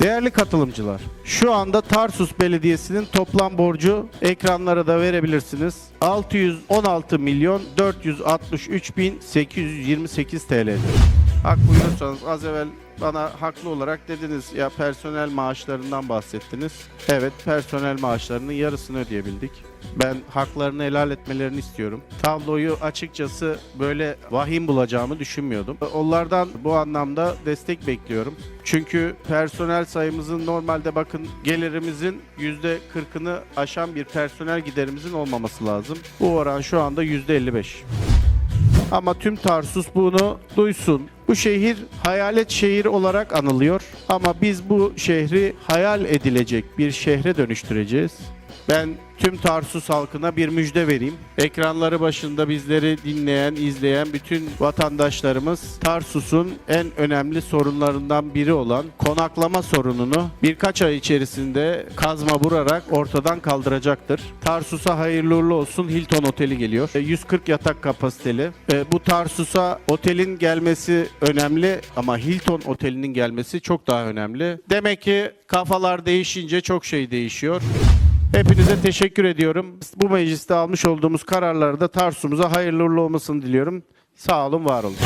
Değerli katılımcılar, şu anda Tarsus Belediyesi'nin toplam borcu ekranlara da verebilirsiniz. 616 milyon 463 bin 828 TL'dir. Hak buyurursanız az evvel bana haklı olarak dediniz ya personel maaşlarından bahsettiniz. Evet personel maaşlarının yarısını ödeyebildik. Ben haklarını helal etmelerini istiyorum. Tabloyu açıkçası böyle vahim bulacağımı düşünmüyordum. Onlardan bu anlamda destek bekliyorum. Çünkü personel sayımızın normalde bakın gelirimizin %40'ını aşan bir personel giderimizin olmaması lazım. Bu oran şu anda %55. Ama tüm Tarsus bunu duysun. Bu şehir hayalet şehir olarak anılıyor ama biz bu şehri hayal edilecek bir şehre dönüştüreceğiz. Ben tüm Tarsus halkına bir müjde vereyim. Ekranları başında bizleri dinleyen, izleyen bütün vatandaşlarımız Tarsus'un en önemli sorunlarından biri olan konaklama sorununu birkaç ay içerisinde kazma vurarak ortadan kaldıracaktır. Tarsus'a hayırlı uğurlu olsun Hilton Oteli geliyor. E, 140 yatak kapasiteli. E, Bu Tarsus'a otelin gelmesi önemli ama Hilton Oteli'nin gelmesi çok daha önemli. Demek ki kafalar değişince çok şey değişiyor. Hepinize teşekkür ediyorum. Bu mecliste almış olduğumuz kararlarda Tarsus'umuza hayırlı uğurlu olmasını diliyorum. Sağ olun, var olun.